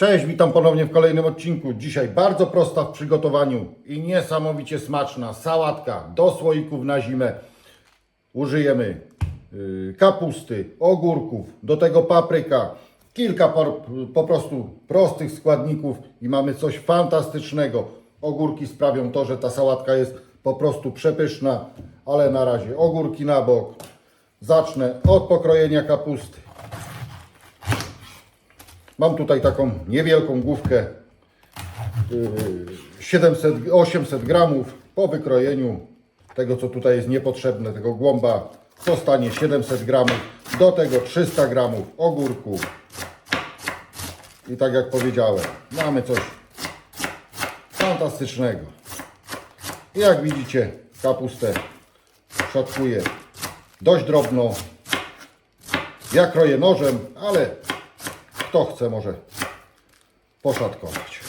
Cześć, witam ponownie w kolejnym odcinku. Dzisiaj bardzo prosta w przygotowaniu i niesamowicie smaczna sałatka do słoików na zimę. Użyjemy y, kapusty, ogórków, do tego papryka, kilka po, po prostu prostych składników i mamy coś fantastycznego. Ogórki sprawią to, że ta sałatka jest po prostu przepyszna, ale na razie ogórki na bok. Zacznę od pokrojenia kapusty. Mam tutaj taką niewielką główkę yy, 700, 800 gramów. Po wykrojeniu tego, co tutaj jest niepotrzebne, tego głąba, zostanie 700 gramów. Do tego 300 gramów ogórków. I tak jak powiedziałem, mamy coś fantastycznego. I jak widzicie, kapustę szatkuję dość drobno. Ja kroję nożem, ale kto chce, może poszatkować.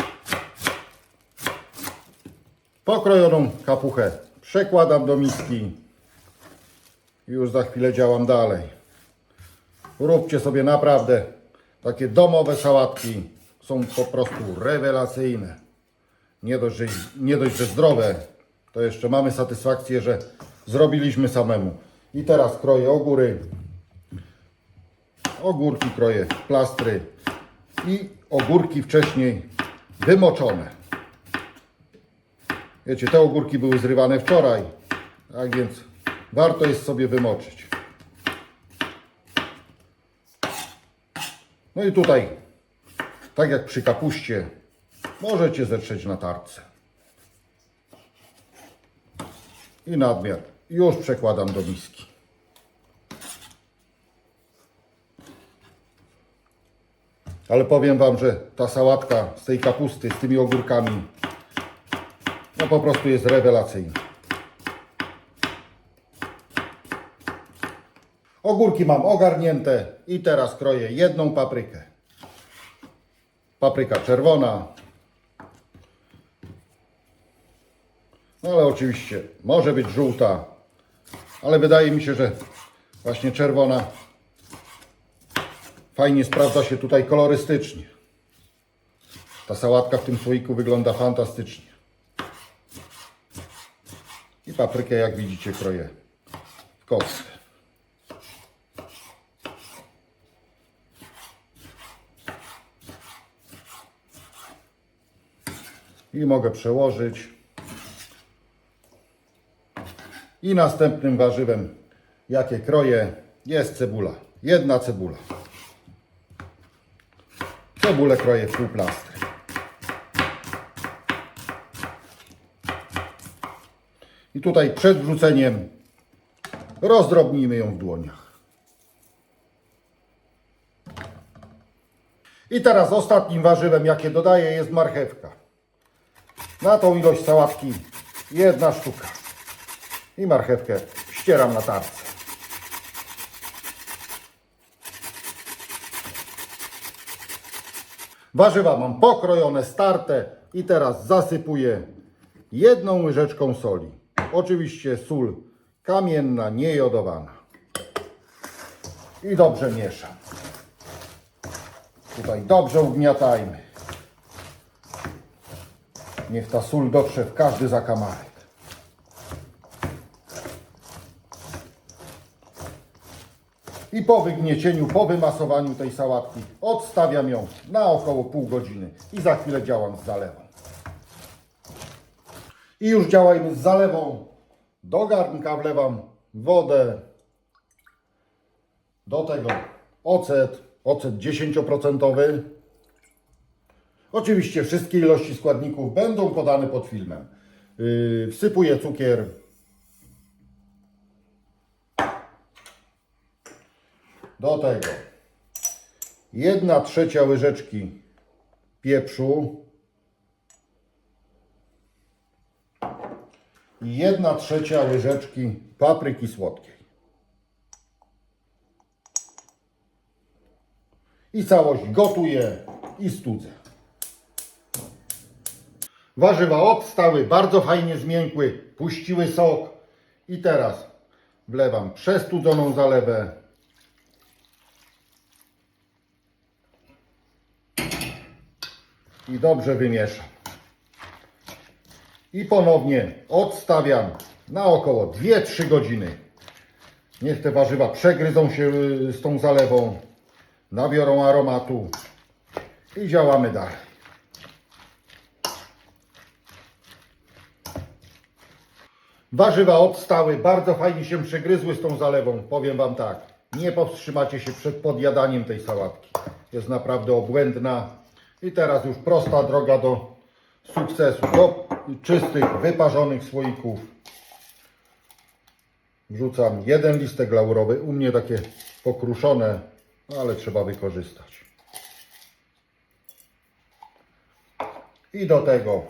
Pokrojoną kapuchę przekładam do miski. Już za chwilę działam dalej. Róbcie sobie naprawdę takie domowe sałatki. Są po prostu rewelacyjne. Nie dość, że, nie dość, że zdrowe, to jeszcze mamy satysfakcję, że zrobiliśmy samemu. I teraz kroję ogóry, ogórki kroję plastry i ogórki wcześniej wymoczone. Wiecie, te ogórki były zrywane wczoraj, tak więc warto jest sobie wymoczyć. No i tutaj, tak jak przy kapuście, możecie zetrzeć na tarce. I nadmiar już przekładam do miski. Ale powiem Wam, że ta sałatka z tej kapusty, z tymi ogórkami, no po prostu jest rewelacyjna. Ogórki mam ogarnięte i teraz kroję jedną paprykę. Papryka czerwona. No ale oczywiście może być żółta, ale wydaje mi się, że właśnie czerwona Fajnie sprawdza się tutaj kolorystycznie. Ta sałatka w tym słoiku wygląda fantastycznie. I paprykę, jak widzicie, kroję w kostkę. I mogę przełożyć. I następnym warzywem, jakie kroję, jest cebula. Jedna cebula. Cebulę kroję w półplastry. I tutaj przed wrzuceniem rozdrobnijmy ją w dłoniach. I teraz ostatnim warzywem, jakie dodaję, jest marchewka. Na tą ilość sałatki jedna sztuka. I marchewkę ścieram na tarce. Warzywa mam pokrojone, starte i teraz zasypuję jedną łyżeczką soli. Oczywiście sól kamienna, niejodowana. I dobrze mieszam. Tutaj dobrze ugniatajmy. Niech ta sól dotrze w każdy zakamarek. I po wygniecieniu, po wymasowaniu tej sałatki odstawiam ją na około pół godziny i za chwilę działam z zalewą. I już działajmy z zalewą. Do garnka wlewam wodę. Do tego ocet, ocet 10%. Oczywiście wszystkie ilości składników będą podane pod filmem. Yy, wsypuję cukier Do tego jedna trzecia łyżeczki pieprzu i jedna trzecia łyżeczki papryki słodkiej. I całość gotuję i studzę. Warzywa odstały, bardzo fajnie zmiękły, puściły sok. I teraz wlewam przestudzoną zalewę i dobrze wymieszam. I ponownie odstawiam na około 2-3 godziny. Niech te warzywa przegryzą się y, z tą zalewą, nabiorą aromatu i działamy dalej. Warzywa odstały, bardzo fajnie się przegryzły z tą zalewą. Powiem Wam tak, nie powstrzymacie się przed podjadaniem tej sałatki. Jest naprawdę obłędna. I teraz już prosta droga do sukcesu. Do czystych, wyparzonych słoików. Wrzucam jeden listek laurowy. U mnie takie pokruszone, ale trzeba wykorzystać. I do tego,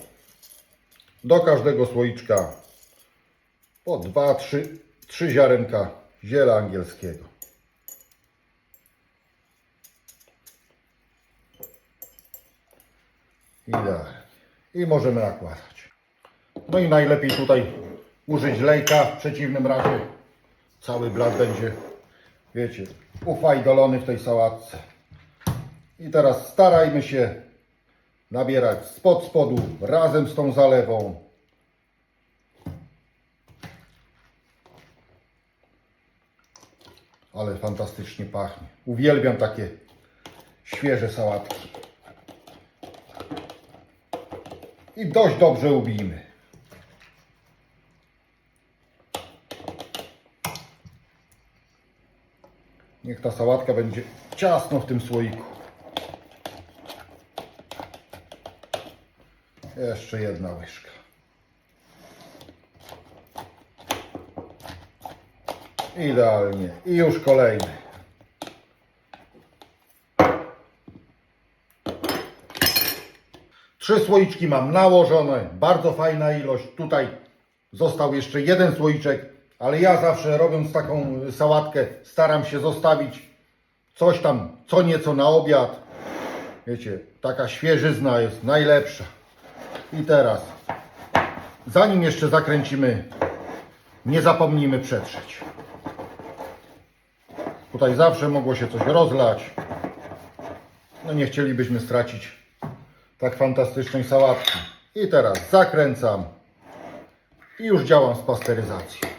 do każdego słoiczka po 2, 3, 3 ziarenka ziela angielskiego. Idealnie. I możemy nakładać. No i najlepiej tutaj użyć lejka, w przeciwnym razie cały blat będzie, wiecie, ufajdolony w tej sałatce. I teraz starajmy się nabierać spod spodu razem z tą zalewą. Ale fantastycznie pachnie. Uwielbiam takie świeże sałatki. I dość dobrze ubijmy. Niech ta sałatka będzie ciasno w tym słoiku. Jeszcze jedna łyżka. Idealnie. I już kolejny. Trzy słoiczki mam nałożone. Bardzo fajna ilość. Tutaj został jeszcze jeden słoiczek, ale ja zawsze robiąc taką sałatkę staram się zostawić coś tam, co nieco na obiad. Wiecie, taka świeżyzna jest najlepsza. I teraz, zanim jeszcze zakręcimy, nie zapomnijmy przetrzeć. Tutaj zawsze mogło się coś rozlać. No nie chcielibyśmy stracić tak fantastycznej sałatki. I teraz zakręcam i już działam z pasteryzacją.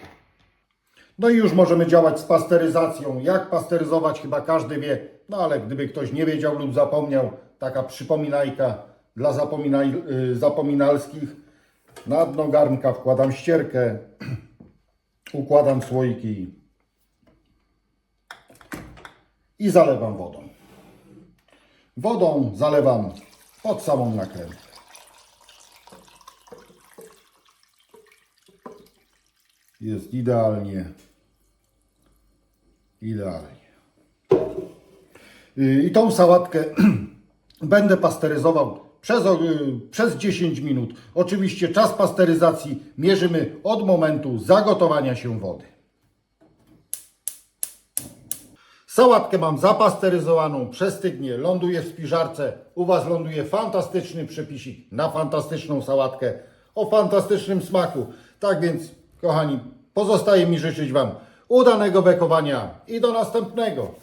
No i już możemy działać z pasteryzacją. Jak pasteryzować chyba każdy wie, no ale gdyby ktoś nie wiedział lub zapomniał, taka przypominajka dla zapominaj, y, zapominalskich. Na dno garnka wkładam ścierkę, układam słoiki i zalewam wodą. Wodą zalewam pod samą nakrętkę. Jest idealnie. Idealnie. I tą sałatkę będę pasteryzował przez, przez 10 minut. Oczywiście czas pasteryzacji mierzymy od momentu zagotowania się wody. Sałatkę mam zapasteryzowaną, przestygnie, ląduje w spiżarce. U Was ląduje fantastyczny przepisik na fantastyczną sałatkę o fantastycznym smaku. Tak więc, kochani, pozostaje mi życzyć Wam udanego bekowania i do następnego.